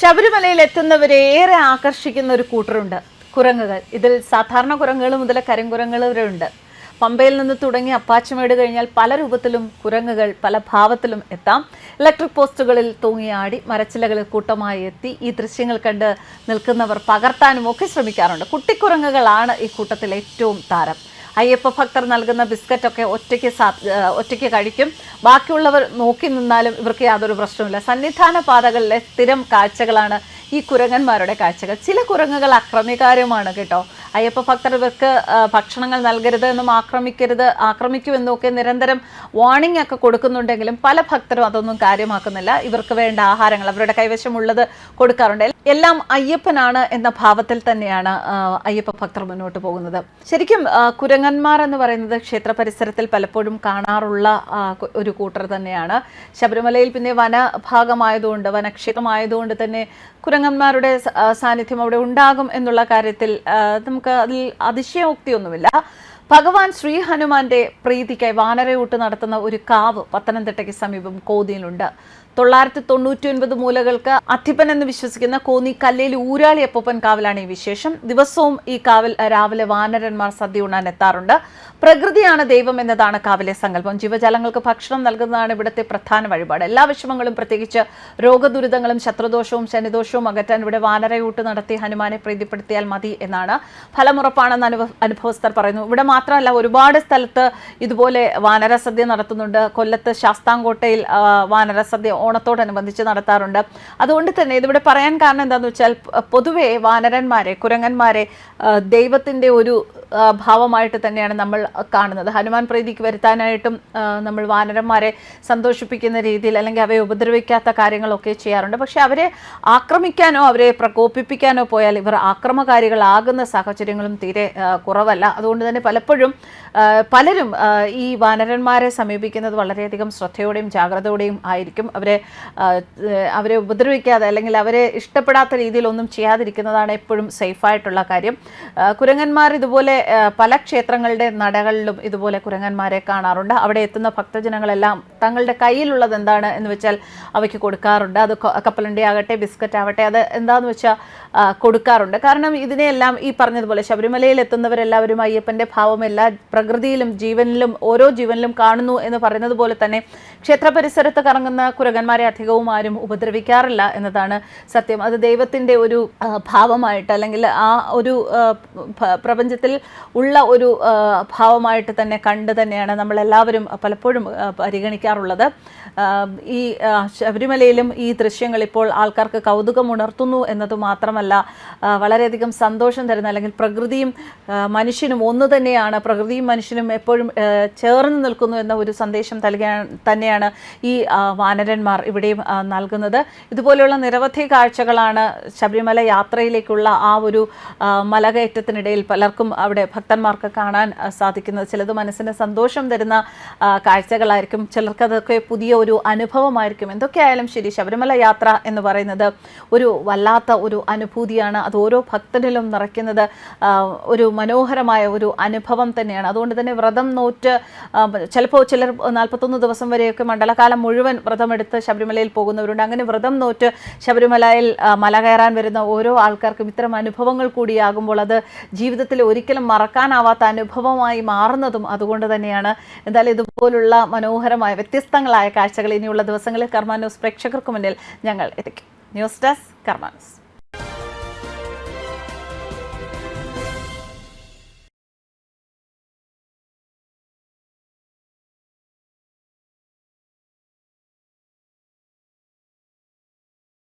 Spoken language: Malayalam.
ശബരിമലയിൽ എത്തുന്നവരെ ഏറെ ആകർഷിക്കുന്ന ഒരു കൂട്ടറുണ്ട്. കുരങ്ങുകൾ. ഇതിൽ സാധാരണ കുരങ്ങുകൾ മുതൽ കരിങ്കുരങ്ങൾ വരെ ഉണ്ട്. പമ്പയിൽ നിന്ന് തുടങ്ങി അപ്പാച്ചമേട് കഴിഞ്ഞാൽ പല രൂപത്തിലും കുരങ്ങുകൾ പല ഭാവത്തിലും എത്താം. ഇലക്ട്രിക് പോസ്റ്റുകളിൽ തൂങ്ങിയാടി മരച്ചിലകളിൽ കൂട്ടമായി എത്തി ഈ ദൃശ്യങ്ങൾ കണ്ട് നിൽക്കുന്നവർ പകർത്താനും ഒക്കെ ശ്രമിക്കാറുണ്ട്. കുട്ടിക്കുരങ്ങുകളാണ് ഈ കൂട്ടത്തിൽ ഏറ്റവും താരം. അയ്യപ്പ ഭക്തർ നൽകുന്ന ബിസ്ക്കറ്റൊക്കെ ഒറ്റയ്ക്ക് ഒറ്റയ്ക്ക് കഴിക്കും. ബാക്കിയുള്ളവർ നോക്കി നിന്നാലും ഇവർക്ക് യാതൊരു പ്രശ്നവുമില്ല. സന്നിധാന പാതകളിലെ സ്ഥിരം കാഴ്ചകളാണ് ഈ കുരങ്ങന്മാരുടെ കാഴ്ചകൾ. ചില കുരങ്ങുകൾ അക്രമികാരുമാണ് കേട്ടോ. അയ്യപ്പ ഭക്തർ ഇവർക്ക് ഭക്ഷണങ്ങൾ നൽകരുത് എന്നും ആക്രമിക്കരുത് ആക്രമിക്കുമെന്നൊക്കെ നിരന്തരം വാണിംഗ് ഒക്കെ കൊടുക്കുന്നുണ്ടെങ്കിലും പല ഭക്തരും അതൊന്നും കാര്യമാക്കുന്നില്ല. ഇവർക്ക് വേണ്ട ആഹാരങ്ങൾ അവരുടെ കൈവശമുള്ളത് കൊടുക്കാറുണ്ട്. എല്ലാം അയ്യപ്പനാണ് എന്ന ഭാവത്തിൽ തന്നെയാണ് അയ്യപ്പ ഭക്തർ മുന്നോട്ട് പോകുന്നത്. ശരിക്കും കുരങ്ങന്മാർ എന്ന് പറയുന്നത് ക്ഷേത്ര പരിസരത്തിൽ പലപ്പോഴും കാണാറുള്ള ഒരു കൂട്ടർ തന്നെയാണ്. ശബരിമലയിൽ പിന്നെ വനഭാഗമായതുകൊണ്ട് വനക്ഷേത്രമായതുകൊണ്ട് തന്നെ കുരങ്ങന്മാരുടെ സാന്നിധ്യം അവിടെ ഉണ്ടാകും എന്നുള്ള കാര്യത്തിൽ നമുക്ക് അതിൽ അതിശയോക്തിയൊന്നുമില്ല. ഭഗവാൻ ശ്രീ ഹനുമാന്റെ പ്രീതിക്കായി വാനരയൂട്ട് നടത്തുന്ന ഒരു കാവ് പത്തനംതിട്ടയ്ക്ക് സമീപം കോതിയിലുണ്ട്. തൊള്ളായിരത്തി തൊണ്ണൂറ്റി ഒൻപത് മൂലകൾക്ക് അധിപൻ എന്ന് വിശ്വസിക്കുന്ന കോന്നി കല്ലേൽ ഊരാളി അപ്പൂപ്പൻ കാവിലാണ് ഈ വിശേഷം. ദിവസവും ഈ കാവിൽ രാവിലെ വാനരന്മാർ സദ്യ ഉണ്ണാൻ എത്താറുണ്ട്. പ്രകൃതിയാണ് ദൈവം എന്നതാണ് കാവിലെ സങ്കല്പം. ജീവജാലങ്ങൾക്ക് ഭക്ഷണം നൽകുന്നതാണ് ഇവിടുത്തെ പ്രധാന വഴിപാട്. എല്ലാ വിഷമങ്ങളും പ്രത്യേകിച്ച് രോഗദുരിതങ്ങളും ശത്രുദോഷവും ശനിദോഷവും അകറ്റാൻ ഇവിടെ വാനരയൂട്ട് നടത്തി ഹനുമാനെ പ്രീതിപ്പെടുത്തിയാൽ മതി എന്നാണ് ഫലമുറപ്പാണെന്ന് അനുഭവസ്ഥർ പറയുന്നു. ഇവിടെ മാത്രമല്ല ഒരുപാട് സ്ഥലത്ത് ഇതുപോലെ വാനരസദ്യ നടത്തുന്നുണ്ട്. കൊല്ലത്ത് ശാസ്താംകോട്ടയിൽ വാനരസദ്യ ഓണത്തോടനുബന്ധിച്ച് നടത്താറുണ്ട്. അതുകൊണ്ട് തന്നെ ഇതിവിടെ പറയാൻ കാരണം എന്താണെന്ന് വെച്ചാൽ പൊതുവേ വാനരന്മാരെ കുരങ്ങന്മാരെ ദൈവത്തിന്റെ ഒരു ഭാവമായിട്ട് തന്നെയാണ് നമ്മൾ കാണുന്നത്. ഹനുമാൻ പ്രീതിക്ക് വരുത്താനായിട്ടും നമ്മൾ വാനരന്മാരെ സന്തോഷിപ്പിക്കുന്ന രീതിയിൽ അല്ലെങ്കിൽ അവയെ ഉപദ്രവിക്കാത്ത കാര്യങ്ങളൊക്കെ ചെയ്യാറുണ്ട്. പക്ഷേ അവരെ ആക്രമിക്കാനോ അവരെ പ്രകോപിപ്പിക്കാനോ പോയാൽ ഇവർ ആക്രമകാരികളാകുന്ന സാഹചര്യങ്ങളും തീരെ കുറവല്ല. അതുകൊണ്ട് തന്നെ പലപ്പോഴും പലരും ഈ വാനരന്മാരെ സമീപിക്കുന്നത് വളരെയധികം ശ്രദ്ധയോടെയും ജാഗ്രതയോടെയും ആയിരിക്കും. അവരെ അവരെ ഉപദ്രവിക്കാതെ അല്ലെങ്കിൽ അവരെ ഇഷ്ടപ്പെടാത്ത രീതിയിലൊന്നും ചെയ്യാതിരിക്കുന്നതാണ് എപ്പോഴും സേഫായിട്ടുള്ള കാര്യം. കുരങ്ങന്മാർ ഇതുപോലെ പല ക്ഷേത്രങ്ങളുടെ നടകളിലും ഇതുപോലെ കുരങ്ങന്മാരെ കാണാറുണ്ട്. അവിടെ എത്തുന്ന ഭക്തജനങ്ങളെല്ലാം തങ്ങളുടെ കയ്യിലുള്ളത് എന്താണ് എന്ന് വെച്ചാൽ അവയ്ക്ക് കൊടുക്കാറുണ്ട്. അത് കപ്പലണ്ടി ആകട്ടെ ബിസ്ക്കറ്റ് ആവട്ടെ അത് എന്താണെന്ന് വെച്ചാൽ കൊടുക്കാറുണ്ട്. കാരണം ഇതിനെയെല്ലാം ഈ പറഞ്ഞതുപോലെ ശബരിമലയിൽ എത്തുന്നവരെല്ലാവരും അയ്യപ്പന്റെ ഭാവം എല്ലാ പ്രകൃതിയിലും ജീവനിലും ഓരോ ജീവനിലും കാണുന്നു എന്ന് പറയുന്നത് പോലെ തന്നെ ക്ഷേത്ര പരിസരത്ത് കറങ്ങുന്ന കുരകന്മാരെ അധികവും ആരും ഉപദ്രവിക്കാറില്ല എന്നതാണ് സത്യം. അത് ദൈവത്തിന്റെ ഒരു ഭാവമായിട്ട് അല്ലെങ്കിൽ ആ ഒരു പ്രപഞ്ചത്തിൽ ഉള്ള ഒരു ഭാവമായിട്ട് തന്നെ കണ്ട് തന്നെയാണ് നമ്മളെല്ലാവരും പലപ്പോഴും ആ, പരിഗണിക്കാറുള്ളത് ഈ ശബരിമലയിലും ഈ ദൃശ്യങ്ങൾ ഇപ്പോൾ ആൾക്കാർക്ക് കൗതുകം ഉണർത്തുന്നു എന്നത് മാത്രമല്ല വളരെയധികം സന്തോഷം തരുന്ന അല്ലെങ്കിൽ പ്രകൃതിയും മനുഷ്യനും ഒന്ന് തന്നെയാണ് പ്രകൃതിയും മനുഷ്യനും എപ്പോഴും ചേർന്ന് നിൽക്കുന്നു എന്ന ഒരു സന്ദേശം നൽകാൻ തന്നെയാണ് ഈ വാനരന്മാർ ഇവിടെയും നൽകുന്നത്. ഇതുപോലെയുള്ള നിരവധി കാഴ്ചകളാണ് ശബരിമല യാത്രയിലേക്കുള്ള ആ ഒരു മലകയറ്റത്തിനിടയിൽ പലർക്കും അവിടെ ഭക്തന്മാർക്ക് കാണാൻ സാധിക്കുന്നത്. ചിലത് മനസ്സിന് സന്തോഷം തരുന്ന കാഴ്ചകളായിരിക്കും കാഴ്ചകളായിരിക്കും ചിലർക്കതൊക്കെ പുതിയ ഒരു അനുഭവമായിരിക്കും. എന്തൊക്കെയായാലും ശരി ശബരിമല യാത്ര എന്ന് പറയുന്നത് ഒരു വല്ലാത്ത ഒരു അനുഭൂതിയാണ്. അത് ഓരോ ഭക്തനിലും നിറയ്ക്കുന്നത് ഒരു മനോഹരമായ ഒരു അനുഭവം തന്നെയാണ്. അതുകൊണ്ട് തന്നെ വ്രതം നോറ്റ് ചിലപ്പോൾ ചിലർ നാൽപ്പത്തൊന്ന് ദിവസം വരെയൊക്കെ മണ്ഡലകാലം മുഴുവൻ വ്രതമെടുത്ത് ശബരിമലയിൽ പോകുന്നവരുണ്ട്. അങ്ങനെ വ്രതം നോറ്റ് ശബരിമലയിൽ മല കയറാൻ വരുന്ന ഓരോ ആൾക്കാർക്കും ഇത്തരം അനുഭവങ്ങൾ കൂടിയാകുമ്പോൾ അത് ജീവിതത്തിൽ ഒരിക്കലും മറക്കാനാവാത്ത അനുഭവമായി മാറുന്നതും അതുകൊണ്ട് തന്നെയാണ്. എന്തായാലും ഇതുപോലുള്ള മനോഹരമായ വ്യത്യസ്തങ്ങളായ കാഴ്ചകൾ ഇനിയുള്ള ദിവസങ്ങളിൽ കർമാന്യൂസ് പ്രേക്ഷകർക്ക് മുന്നിൽ ഞങ്ങൾ എത്തിക്കും. News desk Karma news.